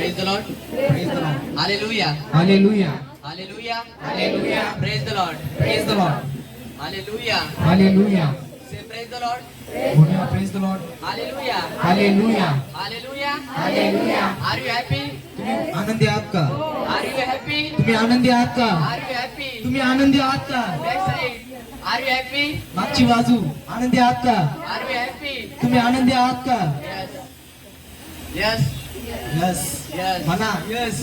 Praise the Lord. Praise the Lord. Hallelujah. Hallelujah. Hallelujah. Hallelujah. Praise the Lord. Praise the Lord. Hallelujah. Hallelujah. Say praise the Lord. म्हणूया praise the Lord. Hallelujah. Hallelujah. Hallelujah. Hallelujah. Are you happy? तुम्ही आनंदी आहात का Are you happy? तुम्ही आनंदी आहात का Are you happy? तुम्ही आनंदी आहात का Back side. Are you happy? मागची बाजू आनंदी आहात का Are you happy? तुम्ही आनंदी आहात का. Yes. Yes Yes. म्हणा yes.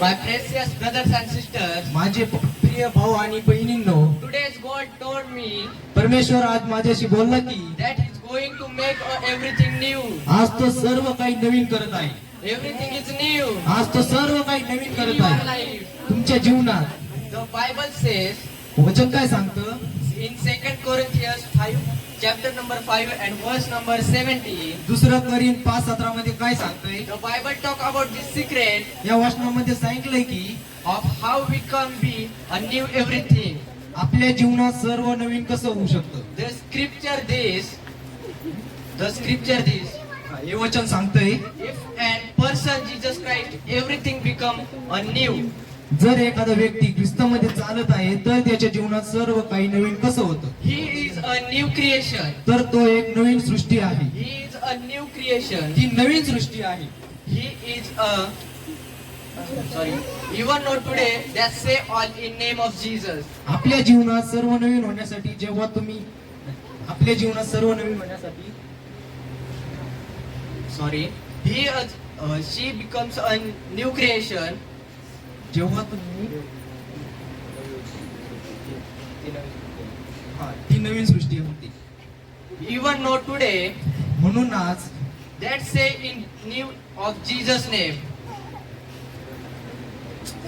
My precious brothers and sisters, माझे प्रिय भाऊ आणि बहिणींनो today's God told me परमेश्वर आज माझ्याशी बोलला की that He's going to make uh, everything new. आज तो सर्व काही नवीन करत आहे Everything is new आज तो सर्व काही नवीन करत आहे. तुमच्या जीवनात The Bible says वचन काय सांगतं in 2 Corinthians 5, chapter number five and verse number seventy दुसरं करीन पाच सत्रामध्ये काय सांगतोय? Bible talk about this secret या वचनामध्ये सांगितलंय की of how we come be a new everything आपल्या जीवनात सर्व नवीन कसं होऊ शकतं? The scripture this the scripture this ये वचन सांगतोय. If and person Jesus Christ everything become a new जर एखादा व्यक्ती ख्रिस्तामध्ये चालत आहे तर त्याच्या जीवनात सर्व काही नवीन कसं होत? न्यू क्रिएशन तर तो एक नवीन सृष्टी आहे. न्यू क्रिएशन ही नवीन सृष्टी आहे. He is a sorry even not today that say all in name of Jesus आपल्या जीवनात सर्व नवीन होण्यासाठी जेव्हा तुम्ही आपल्या जीवनात सर्व नवीन होण्यासाठी sorry he she becomes a new creation जेव्हा तुम्ही हा ती नवीन सृष्टी होती. इवन नो टुडे म्हणूनच that say in new of Jesus name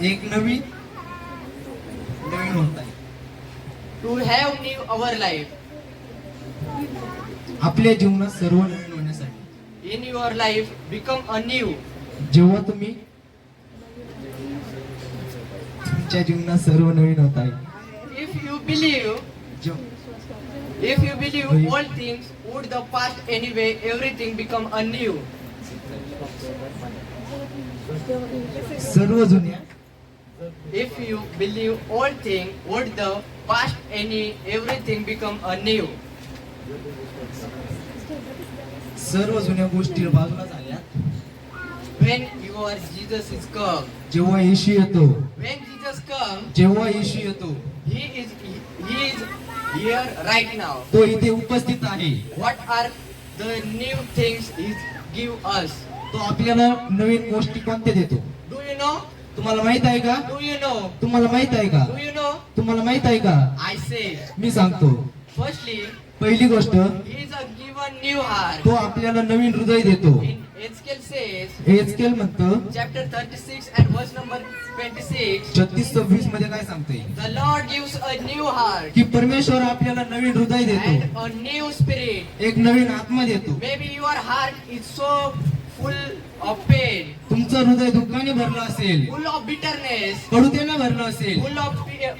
एक नवीन नवीन होत आहे. To have new our life आपल्या जीवनात सर्व नवीन होण्यासाठी. In your life become a new जेव्हा तुम्ही तुमच्या जीवनात सर्व नवीन होत आहे you believe, जेव्हा- if you believe all things would the past anyway, everything become a new. सर्व जुन्या If you believe all things would the past any everything become a new. सर्व जुन्या गोष्टी बाजूला झाल्या When your Jesus is come, जेव्हा येशू येतो when Jesus come, जेव्हा येशू येतो He is He is here right now. तो इथे उपस्थित आहे What are the new things He give us? तो आपल्याला नवीन गोष्टी कोणत्या देतो Do you know? तुम्हाला माहीत आहे का Do you know? तुम्हाला माहीत आहे का Do you know? तुम्हाला माहीत आहे का I say, मी सांगतो firstly, पहिली गोष्ट He is a given new heart. तो आपल्याला नवीन हृदय देतो In एचकेल म्हणत chapter thirty six and verse number twenty six छत्तीस सव्वीसमध्ये काय सांगते the Lord gives a new heart की परमेश्वर आपल्याला नवीन हृदय देतो. अ न्यू स्पिरिट एक नवीन आत्मा देतो. May be your heart is so full of pain तुमचं हृदय दुःखाने भरलं असेल. फुल ऑफ बिटरनेस कडुतेने भरलं असेल. फुल ऑफ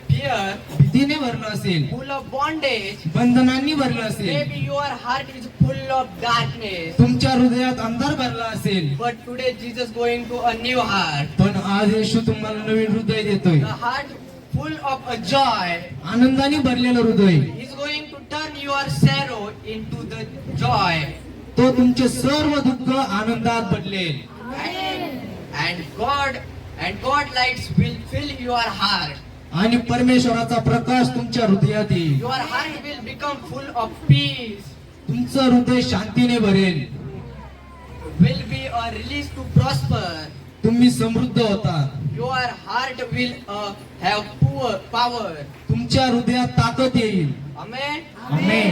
फिअर भीतीने भरलं असेल. फुल ऑफ बॉन्डेज बंधनांनी भरलं असेल. Your heart is full of darkness तुमच्या हृदयात अंधार भरला असेल. But today Jesus going to a new heart पण आज येशू तुम्हाला नवीन हृदय देतोय. Heart full of a joy आनंदाने भरलेलं हृदय. Is going to turn your sorrow in to the joy तो तुमचे सर्व दुःख आनंदात बदलेल. And God and God light will fill your heart आणि परमेश्वराचा प्रकाश तुमच्या हृदयात येईल. Your heart will become full of peace तुमचं हृदय शांतीने भरेल. Will be a release to prosper तुम्ही समृद्ध होता your heart will have poor power तुमच्या हृदयात ताकद येईल. अमे अमे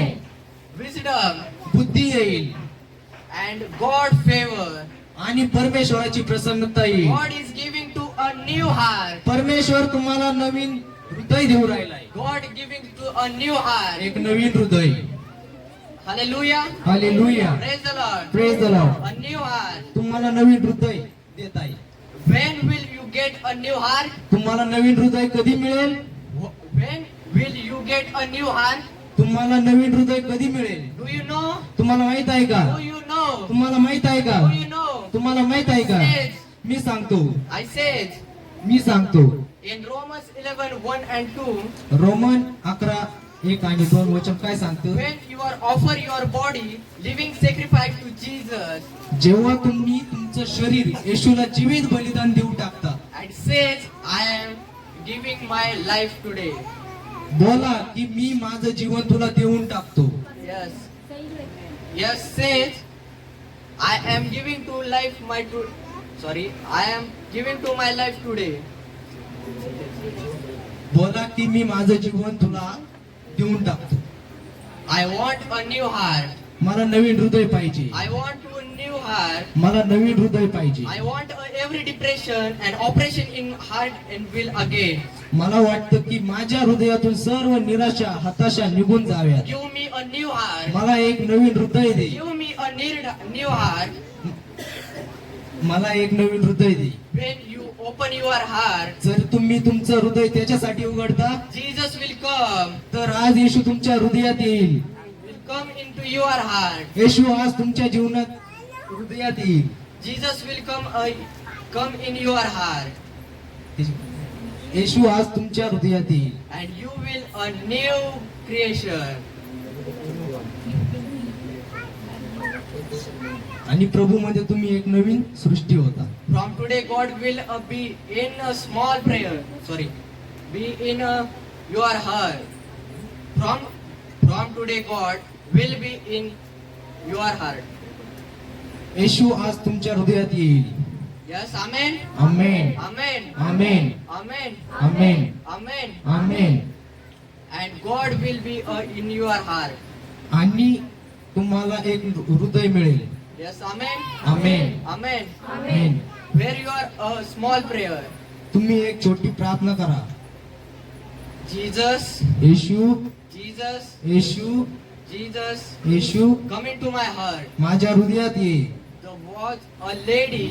विजडम बुद्धी येईल. And God favor. आणि परमेश्वराची प्रसन्नता येईल God is giving to a new heart. परमेश्वर तुम्हाला नवीन हृदय देऊ राहिलाय God giving to a new heart. एक नवीन हृदय Hallelujah. Hallelujah Praise the Lord. Praise the Lord A new heart. तुम्हाला नवीन हृदय देत आहे When will you get a new heart? तुम्हाला नवीन हृदय कधी मिळेल When will you get a new heart? तुम्हाला नवीन हृदय कधी मिळेल? तुम्हाला माहीत आहे का? तुम्हाला माहीत आहे का? तुम्हाला माहीत आहे का? मी सांगतो. आय से मी सांगतो. In Roman eleven one and two Roman अकरा एक आणि दोन वचन काय सांगतो? You are offer your body living sacrifice to Jesus जेव्हा तुम्ही तुमचं शरीर येशूला जीवित बलिदान देऊ टाकता and says I am giving my life today बोला की मी माझ जीवन तुला देऊन टाकतो. Yes say I am giving to life my to sorry I am giving to my life today बोला की मी माझ जीवन तुला देऊन टाकतो. I want a new heart मला नवीन हृदय पाहिजे. I want to new heart मला नवीन हृदय पाहिजे. I want every depression and operation in heart and will again मला वाटतं की माझ्या हृदयातून सर्व निराशा हताशा निघून जाव्यात. मला एक नवीन हृदय दे. मला एक नवीन हृदय दे. ओपन युअर हार्ट जर तुम्ही तुमचं हृदय त्याच्यासाठी उघडता जीजस विल कम तर आज येशू तुमच्या हृदयात येईल. Come in to your heart येशू आज तुमच्या जीवनात हृदयात येईल. Jesus will come come in your heart येशू आज तुमच्या हृदयात येईल. And you will a new creation आणि प्रभू मध्ये तुम्ही एक नवीन सृष्टी होता. From today God will a be in a small prayer sorry be in a your heart from from today God will be in your heart येशू आज तुमच्या हृदयात येईल. Yes, Amen. Amen. Amen. Amen. Amen. Amen. Amen. Amen. And God will be uh, in your heart. आणि तुम्हाला एक हृदय मिळेल yes amen amen amen amen where you are a small prayer तुम्ही एक छोटी प्रार्थना करा Jesus Yeshu Jesus Yeshu Jesus Yeshu coming to my heart माझ्या हृदयात ये the was a lady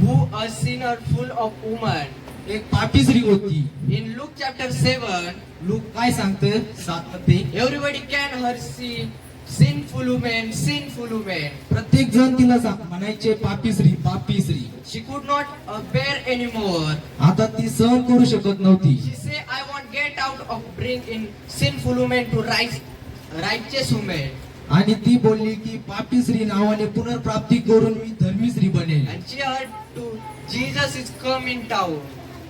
who a sinner full of woman. एक पापीसरी होती In Luke chapter 7, लोक काय सांगते सात मध्ये everybody can her see sinful woman, sinful woman. प्रत्येक जण तिला सांग म्हणायचे पापीसरी पापीसरी She could not uh, bear anymore. आता ती सहन करू शकत नव्हती She say, I want get out of bring in sinful woman to right, righteous woman. आणि ती बोलली की पापीश्री नावाने पुनर्प्राप्ती करून मी धर्मीश्री बनेल And she heard to Jesus is come in town.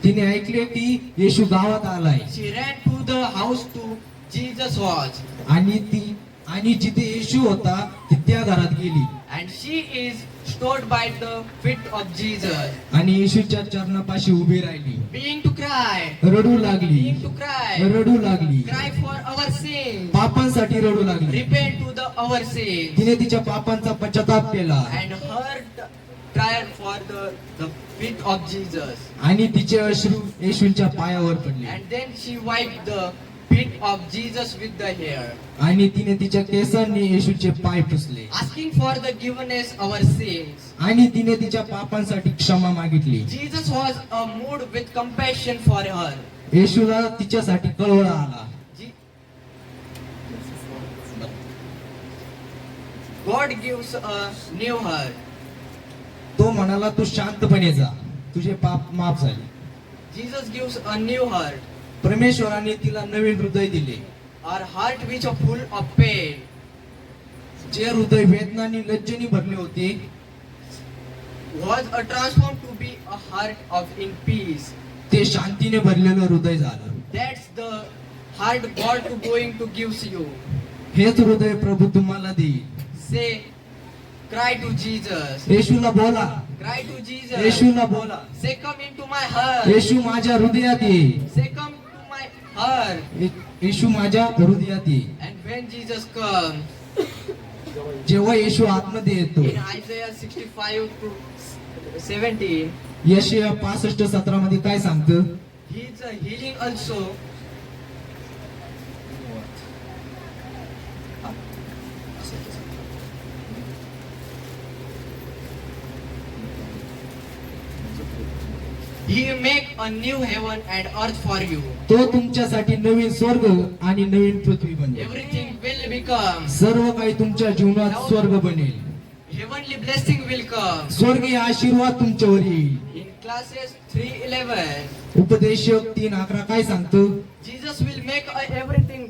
तिने ऐकले की येशू गावात आलाय She ran to the house to Jesus was. आणि ती आणि जिथे येशू होता ती त्या घरात गेली And she is stood by the feet of Jesus. आणि येशूच्या चरणापाशी उभी राहिली Being to cry. रडू लागली Being to cry. रडू लागली Cry for our sins. पापांसाठी रडू लागली Repent to the our sins. तिने तिच्या पापांचा पश्चाताप केला And her tried for the, the feet of Jesus. आणि तिचे अश्रू येशूंच्या पायावर पडले And then she wiped the feet of Jesus with the hair. आणि तिने तिच्या केसांनी येशूचे पाय पुसले Asking for the forgiveness our sins. आणि तिने तिच्या पापांसाठी क्षमा मागितली Jesus was uh, moved with compassion for her. येशूला तिच्यासाठी कळवळा आला Je- God gives a new heart. तो म्हणाला तू शांतपणे जा तुझे पाप माफ झाले Jesus gives a new heart. परमेश्वराने तिला नवीन हृदय दिले. Our heart which a full of pain जे हृदय वेदनाने लज्जेने भरले होते was a transform to be a heart of in peace ते शांतीने भरलेलं हृदय झालं. That's the heart God to going to gives you हेच हृदय प्रभू तुम्हाला दे से क्राय टू जीजस येशूला बोला. क्राय टू जीजस येशूला बोला. Say come in to my heart येशू माझ्या हृदयात ये से कम ये- येशू माझ्या हृदयात ये And when Jesus comes, जेव्हा येशू आतमध्ये येतो in Isaiah 65 to 17, यशया पासष्ट सतरा मध्ये काय सांगतं a healing also. He make a new heaven and earth for you तो तुमच्यासाठी नवीन स्वर्ग आणि नवीन पृथ्वी बनेल एव्हरीथिंग विल बिकम सर्व काही तुमच्या जीवनात स्वर्ग बनेल. हेवनली ब्लेसिंग विल कम स्वर्गीय आशीर्वाद तुमच्यावर येईल. इन क्लासेस थ्री इलेव्हन उपदेशक तीन अकरा काय सांगतो? Jesus will make a everything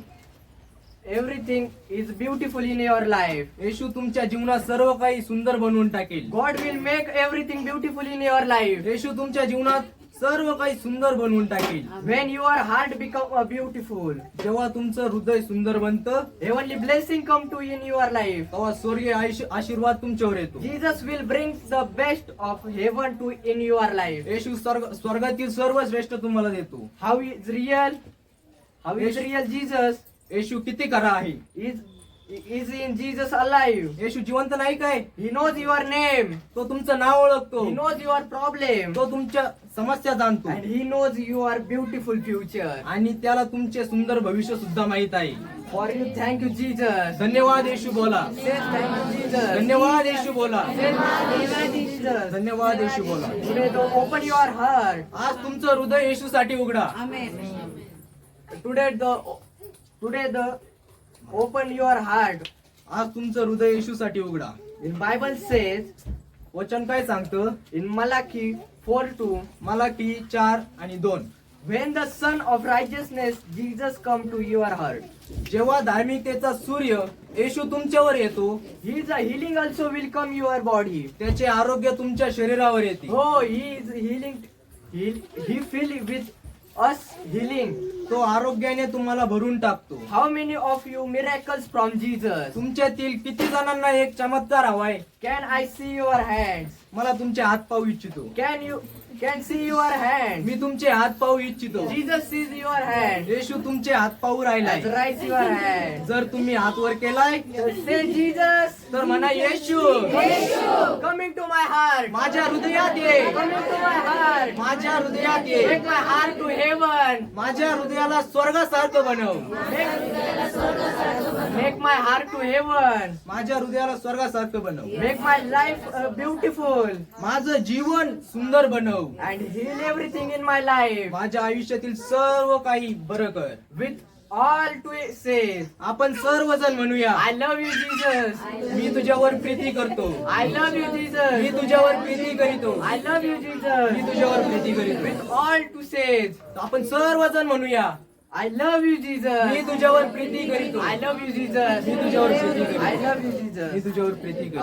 everything is beautiful in your life येशू तुमच्या जीवनात सर्व काही सुंदर बनवून टाकेल. God will make everything beautiful in your life येशू तुमच्या जीवनात सर्व काही सुंदर बनवून टाकेल. When your heart become a beautiful जेव्हा तुमचं हृदय सुंदर बनत heavenly blessing come to in your life तेव्हा स्वर्गीय आशीर्वाद तुमच्यावर येतो. Jesus will bring the best of heaven to in your life येशू स्वर्गातील सर्व श्रेष्ठ तुम्हाला देतो. How is real how is real Jesus येशू किती खरा आहे? इज इन जीजस अलाईव्ह येशू जिवंत नाही काय? ही नोज युअर नेम तो तुमचं नाव ओळखतो. ही नोज युअर प्रॉब्लेम तो तुमच्या समस्या जाणतो. He knows your beautiful future आणि त्याला तुमचे सुंदर भविष्य सुद्धा माहीत आहे. For you thank you Jesus धन्यवाद येशू बोला. धन्यवाद येशू बोला. धन्यवाद येशू बोला. ओपन युअर हार्ट आज तुमचं हृदय येशू साठी उघडा today the today the open your heart हा तुमचं हृदय येशू साठी उघडा. इन बायबल सेज वचन काय सांगतं? In Malachi four two Malachi चार आणि दोन. When the sun of righteousness Jesus come to your heart जेव्हा धार्मिकतेचा सूर्य येशू तुमच्यावर येतो he is a healing also will come your body त्याचे आरोग्य तुमच्या शरीरावर येते. हो he is healing he feel with us healing तो आरोग्याने तुम्हाला भरून टाकतो. Have many of you miracles from Jesus तुमच्यातील किती जणांना एक चमत्कार हवाय? Can I see your hand मला तुमचे हात पाहू इच्छितो. Can you can see your hand मी तुमचे हात पाहू इच्छितो. जीजस सीज युअर हँड येशू तुमचे हात पाहू राहिलाय. राईट युअर हँड जर तुम्ही हात वर केलाय जीजस तर म्हणा येशू. कमिंग टू माय हार्ट माझ्या हृदयात ये. कमिंग टू माय हार्ट माझ्या हृदयात ये. Make my heart to heaven माझ्या हृदयाला स्वर्गासारखं बनव. मेक माय हृदयाला स्वर्गासारखं बनव. Make my heart to heaven माझ्या हृदयाला स्वर्गासारखं बनव. मेक माय लाईफ ब्युटिफुल माझं जीवन सुंदर बनव. And heal everything in my life माझ्या आयुष्यातील सर्व काही बरं कर. विथ ऑल टू से आपण सर्वजण म्हणूया आय लव्ह यू जीजस मी तुझ्यावर प्रीती करतो. आय लव्ह यू जीजस मी तुझ्यावर प्रीती करीतो. आय लव्ह यू जीजस मी तुझ्यावर प्रीती करीतो. विथ ऑल टू से आपण सर्वजण म्हणूया आय लव्ह यू जीज मी तुझ्यावर प्रीती करीत आय लव्ह यू जीज मी तुझ्यावर प्रीती आय लव्ह यू जीज मी तुझ्यावर प्रीती करीत